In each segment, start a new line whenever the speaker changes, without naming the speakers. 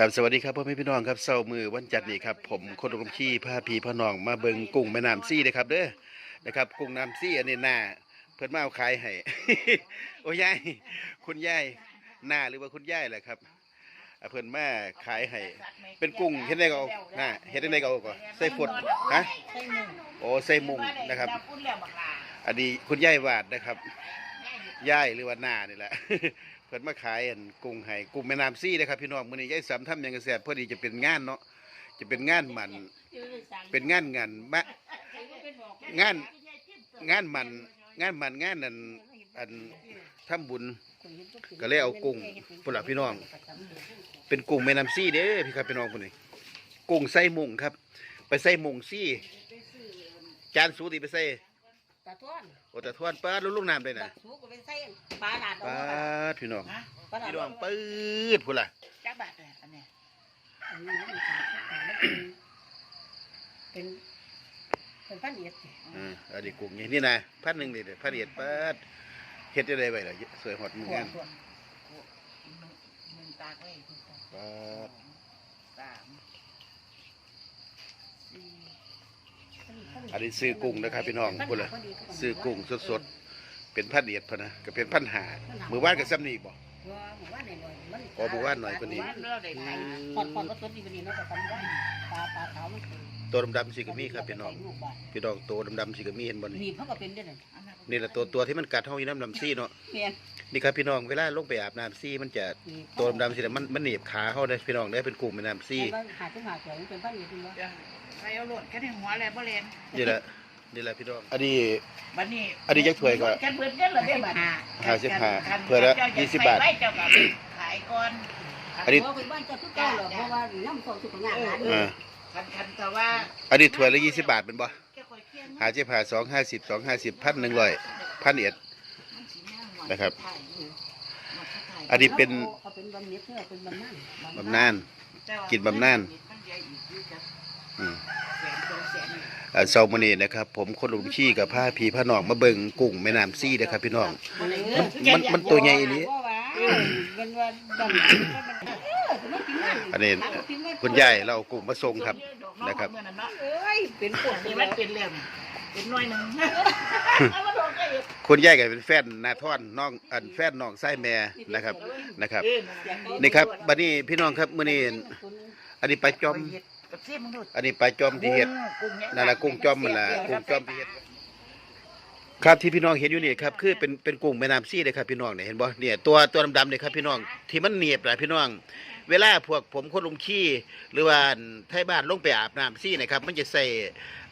ครับสวัสดีครับพ่อแม่พี่น้องครับเช้ามือวันจันทร์นี่ครับผมคนลมขี้พาพี่พ่อน้องมาเบิงกุ้งแม่น้ำซี่นะครับเด้อนะครับกุ้งน้ำซี่อันนี้หน้าเพิ่นมาเอาขายให้ โอ้ยายคุณยายหน้าหรือว่าคุณยายแหละครับอะเพิ่นมาขายให้เป็นกุ้งเฮ็ดได้ก็เอาหน้าเฮ็ดได้ก็เอาก่อนใส่ฝดฮะ
ใส่หนึ่ง
โอ้ใส่มุงนะครับ
พูดแล้วบักลา
อันนี้คุณยายวาดนะครับ ยายหรือว่าหน้านี่แหละ เพิ่นมาขายอันกุ้งให้กุ้งแม่น้ำซี่นะครับพี่น้องมื้อนี้ยายสำทำหยังกระแสพอดีจะเป็นงานเนาะจะเป็นงานมัน เป็นงานงานมะงานงานมัน งานมันงานอันอันทำบุญก็เลยเอากุ้งพุ่นล่ะพี่น้อง เป็นกุ้งแม่น้ำซี่เด้อพี่ครับพี่น้องพุ่นนี่กุ้งใส่มุงครับ ไปใส่มุงซี่ จานสูติไปใส่
ตาท้อน
อ้แต่ทวนป้าดลูกน้ำเลยนะ
สูก็เป็นไส้ปลาดาด
ป้าดพี่น้อง
ปลาดาด
พี่น้องปื๊ดพุ่นล่ะ
จักบาทเลยอันเนี้ยอันนี้มันเป็นเป็นพันเอ็ด
อ่าอันนี้กุ้งนี่นี่นะพันหนึ่งนี่เด้อพันเอ็ดป้าดเฮ็ดได้ไว้ล่ะสวยหอดมืองาน
หนึ่งตากไว้
ป้าด
สามสี่
อันนี้ซื้อกุ้งนะครับพี่น้องพุ่นล่ะซื้อกุ้งสดๆ เป็นพันเอ็ดพะนะก็เป็นพันหามือว่านกับซ้ำนี่บ่
หมู่บ้านหน่อยมัน
อ๋อหมู่บ้านหน่อยกว่านี้
พอดพอดก็ต้นดีกว่านี้เนาะแต่ทำได้ปลาปลาขาวมันคือ
ตัวดำๆสิก็มีครับพี่น้องพี่น้องตัวดำๆสิก็มีเห็นบ่นี่
นี่เขาก็เป็นได้เลย
นี่แหละตัวตัวที่มันกัดเฮาอยู่น้ำลำซี่เนาะ
เมียน
นี่ครับพี่น้องเวลาลงไปอาบน้ำซี่มันจะตัวดำๆสิน่ะมันมันหนีบขาเฮาได้พี่น้องได้เป็นกุ้งแม่น้ำซี่
หาขึ้นหาสวยเป็นพันเอ็ดจริงวะ
ใครเอาโหลดแค่ในหัวแล้วบ่เล่น
นี่แหละนี่แหละพี่น้องอันนี้
บัดนี้
อันนี้ยักษ์ถ้วยก่อน
แค่เบิดเงินเหรอได้บัด
ห้าสิบห้า
คัน
เพื่อละ
เจ้า
ยี่สิบบาท
ไว้เจ้าก็ขายก่อน
อันนี้
เพราะเป็นบ้านเจ้าทุกเจ้าหรอกเพราะว่าน้ำโซสุขงานหา
อ่า
คันคันแต่ว่า
อันนี้ถ้วยละยี่สิบบาทเป็นบ่ หาเจ็บหาสองห้าสิบสองห้าสิบพันหนึ่งร้อยพันเอ็ดนะครับ อันนี้เป็น
เขาเป็นบำเหน็จเพื่อเป็นบำนาญ
บำนาญกินบำนาญอืม อ่าเช้ามื้อนี้นะครับ ผมคนลุงขี้กับผ้าพีผ้านองมาเบิงกุ้งแม่น้ำซี่นะครับ พี่น้อง มันมันตัวใหญ่อีหลี
เป็นว่าดำ
อันนี้คุณยายเราเอากุ้งมาส่งครับนะครับ
เอ้ย เป็นพวก
นี่
นี้
มันเป็นเรื่องเป็นหน้อยหนึง
คุณยายก็เป็นแฟนนาท่อนน้องอันแฟนน้องไส้แม่นะครับนะครับ
เออ
นี่ครับบัดนี้พี่น้องครับมื้อนี้อันนี้ปลาจอม
เฮ็ดกับซีมึงดู
อันนี้ปลาจอมที่เฮ็ด
กุ้งเนี่ย
นั่นแหละกุ้งจอมมันแหละกุ้งจอมที่เฮ็ดครับที่พี่น้องเห็นอยู่นี่ครับคือเป็นเป็นกุ้งแม่น้ำซี่เลยครับพี่น้องเนี่ยเห็นบ่เนี่ยตัวตัวดำๆเนี่ยครับพี่น้องที่มันเหนียบแหละพี่น้อง เวลาพวกผมคนลงขี้หรือว่าไทยบ้านลงไปอาบน้ำซี่นะครับ มันจะใส่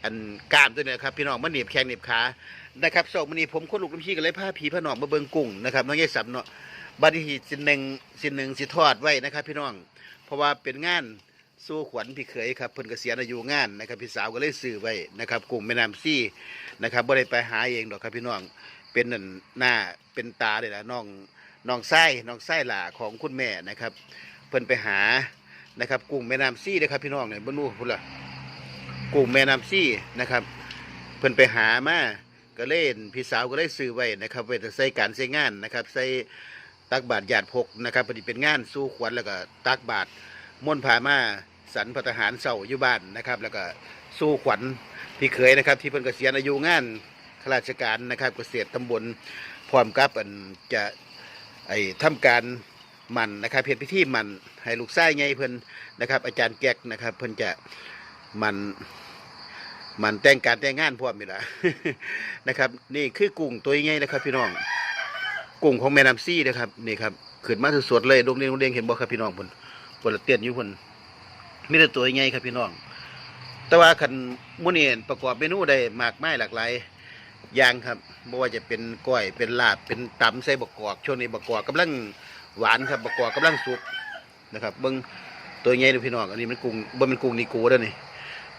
อันกามตัวเนี่ยครับพี่น้องมันเหนีบแข้งเหนีบขานะครับสองมื้อนี้ผมคนลุกลงขี้ก็เลยพาพี่พานองมาเบิงกุ้งนะครับน้องยายสำเนาะบัดนี้สิหนึ่งสิหนึ่งสิทอดไว้นะครับ พี่น้อง เพราะว่าเป็นงานสู้ขวัญพี่เขยครับเพิ่นเกษียณอายุงานนะครับพี่สาวก็เลยซื้อไว้นะครับกุ้งแม่น้ำซี่นะครับบ่ได้ไปหาเองดอกครับพี่น้องเป็นหน้าเป็นตาเลยล่ะน้องน้องไส้น้องไส้หล่าของคุณแม่นะครับ พิ่นไปหานะครับ กุ้งแม่น้ำซี่นะครับพี่น้องเนี่ยบ่รู้พุ่นละกุ้งแม่น้ำซี่นะครับ เพิ่นไปหามาก็เล่นพี่สาวก็เลยซื้อไว้นะครับไว้ใส่การใช้งานนะครับใส่ตักบาตรญาติพกนะครับพอดีเป็นงานสู้ขวัญแล้วก็ตักบาตรม่วนผามาสันพระทหารเสาอยู่บ้านนะครับ แล้วก็สู้ขวัญพี่เขยนะครับ ที่เพิ่นเกษียณอายุงานข้าราชการนะครับเกษตรตำบลพร้อมกับอันจะไอ้ทำการ มันนะครับเพียรพิธีมันให้ลูกไส้ไงเพิ่นนะครับ อาจารย์แก๊กนะครับ เพิ่นจะมันมันแต่งการแต่งงานพร้อมนี่ละนะครับ นี่คือกุ้งตัวใหญ่นะครับ พี่น้องกุ้งของแม่น้ำซี่นะครับนี่ครับขึ้นมาสดๆเลยโดงเรียงดงเรียงเห็นบ่ครับพี่น้องเพิ่นเพิ่นละเตียนอยู่เพิ่นมีแต่ตัวใหญ่ครับพี่น้อง แต่ว่าคันมื้อนี้ประกอบเมนูได้มากมายหลากหลายอย่างครับบ่ว่าจะเป็นก้อยเป็นลาบเป็นตำใส่บกกอกช่วงนี้บกกอกกำลัง หวานครับบกกอกกำลังสุกนะครับเบิ้งตัวใหญ่เลยพี่น้องอันนี้มันกุ้งบ่เป็นกุ้งนีก้แล้วนี่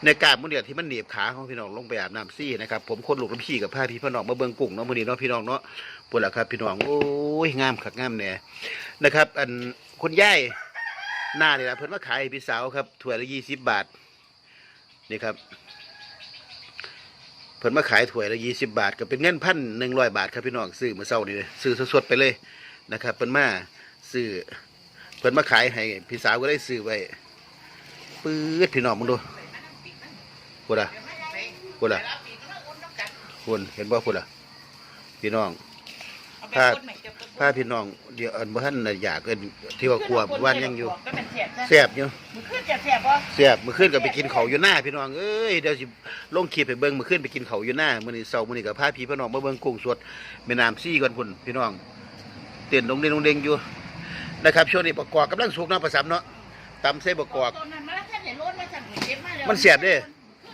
ในกาบมื้อเดียที่มันเหนียบขาของพี่น้องลงไปอาบน้ำซี่นะครับผมคนลูกน้ำพี่กับพาพี่พี่น้องมาเบิ้งกุ้งเนาะมือนี้เนาะพี่น้องเนาะปุ่นละครับ พี่น้องโอ้ยงามคักงามแน่นะครับ อันคุณยายหน้านี่ละเพิ่นมาขายพี่สาวครับถ้วละยี่สิบบาทนี่ครับเพิ่นมาขายถ้วละยี่สิบบาท ก็เป็นเงินพันหนึ่งร้อยบาทครับพี่น้องซื้อมาเศร้านี่เลยซื้อสดๆไปเลยนะครับเพิ่นมา ซื้อผพิ่นมาขายให้พี่สาวก็ได้ซื้อไว้ปื๊ดพี่น้องมึงดูพูดอะพูดอะพูดเห็นบ่พูดอะพี่น้องถ้าถ้าพี่น้องเดี๋ยวอันบ่ทันน่ะอยากเอิ้นที่ว่ากลัวว่านยังอยู่
ก็เป็นเสียบนะ
แซ่บอยู่
มึงขึ้นจะเสียบบ่
แซ่บมื้อคืนก็ไปกินข้าวอยู่หน้าพี่น้องเอ้ยเดี๋ยวสิลงคลิปให้เบิ่งมื้อคืนไปกินข้าวอยู่หน้ามื้อนี้เช้ามื้อนี้ก็พาพี่พี่น้องมาเบิ่งกุ้งสดแม่น้ำซี่ก่อนพุ่นพี่น้องเต้นลงเด้งลงเด้งอยู่ นะครับช่วงนี้ประกอบกำลังสุกเนาะประสามเนาะตำใส่ประกอบ
ตัวนั้นมาแล้วท่านเห็นรถมาสั่งเก็บมาแล้ว
มันเสียบเด้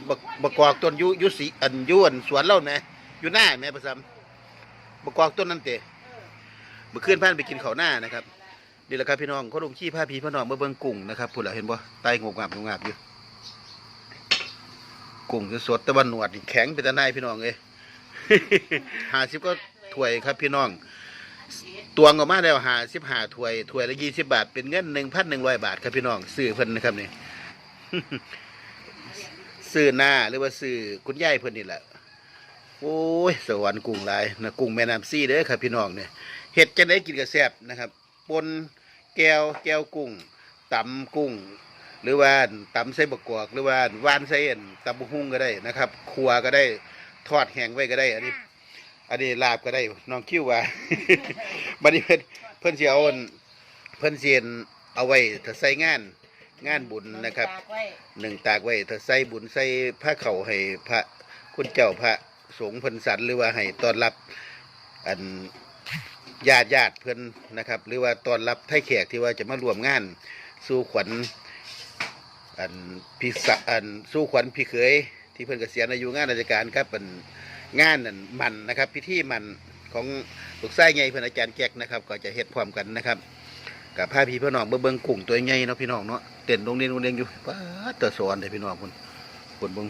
บักบักกอกต้นอยุยุสีอันอยวนสวนเล่าแหมอยู่หน้าแหม่ประสามบักกอกต้นนั่นเตะเมื่อคืนพานไปกินข้าวหน้านะครับนี่แหละครับพี่น้องเขาลงขี้ผ้าพีพี่น้องมาเบิ่งกุ้งนะครับพูดแล้วเห็นบ่ไตงกงาบงกงาบอยู่กุ้งสดๆแต่ว่าหนวดนี่แข็งเป็นตะไนายพี่น้องเอ้ยหาสิบก็ถ้วยครับพี่น้อง ตวงออกมาแล้วหาสิบหาถ้วยถ้วยละยี่สิบบาท เป็นเงินหนึ่งพันหนึ่งร้อยบาทครับพี่น้องซื้อเพิ่นนะครับนี่ซื้อหน้าหรือว่าซื้อคุณยายเพิ่นนี่แหละโอ้ยสวรรค์กุ้งลายนะกุ้งแม่น้ำซี่เด้อครับพี่น้องเนี่ยเห็ดจะได้กินกับแซ่บนะครับปนแก้วแก้วกุ้งตำกุ้ง หรือว่าตำใส่บกกอกหรือว่าหวานใส่อั่นตำบุหุ้งก็ได้นะครับครัวก็ได้ทอดแห้งไว้ก็ได้ อันนี้ อันนี้ลาบก็ได้น้องคิ้วว่า บัดนี้เพิ่นเพิ่นสิเอาอั่นเพิ่นสิอั่นเอาไว้ถ้าใส่งาน งานบุญนะครับ
ตากไว้
หนึ่งตากไว้ถ้าใส่บุญใส่ผ้าเข่าให้พระคุณเจ้าพระสงฆ์เพิ่นสันหรือว่าให้ต้อนรับอันญาติญาติเพิ่นนะครับ หรือว่าต้อนรับไทยแขกที่ว่าจะมาร่วมงานสู่ขวัญ อันพี่สะอันสู่ขวัญพี่เขยที่เพิ่นเกษียณอายุงานราชการครับเป็น งานนั่นมันนะครับ พิธีมันของลูกไส้ใหญ่เพิ่นอาจารย์แก๊กนะครับ ก็จะเฮ็ดพร้อมกันนะครับกับผ้าพี่พี่น้องเบิ่งเบิ่งกุ้งตัวใหญ่เนาะพี่น้องเนาะเต้นลงเรียนลงเรียนอยู่ป้าดแตสอนเลยพี่น้องคนคนเบิ่ง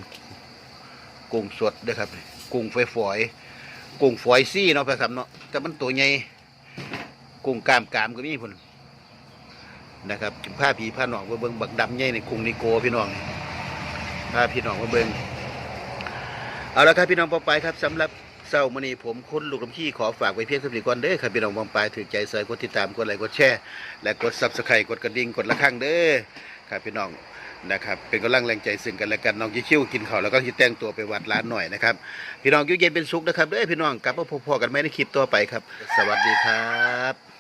กุ้งสดเด้อครับ กุ้งฝอยฝอยๆกุ้งฝอยซี่เนาะภาษาเนาะแต่มันตัวใหญ่กุ้งกามกามก็มีพุ่นนะครับผ้าพีผ้าน้องเบิ่งบักดำใหญ่ในกุ้งนิโกพี่น้องผ้าพี่น้องเบิ่ง เอาละครับพี่น้องปอไปครับสำหรับเศร้ามื้อนี้ผมคุณลูกลำขี้ขอฝากไว้เพียงเท่านี้ก่อนเด้อครับพี่น้องวางปายถือใจใส่กดติดตามกดไลค์กดแชร์และกดซับสไครต์กดกระดิ่งกดละครั้งเด้อครับพี่น้องนะครับเป็นกำลังแรงใจซึ่งกันและกันน้องยิ่ชิวกินข้าวแล้วก็ที่แต่งตัวไปวัดร้านหน่อยนะครับพี่น้องยุ่เย็นเป็นสุขนะครับเด้อพี่น้องกลับมาพบๆกันไหมในคลิปต่อไปครับ สวัสดีครับ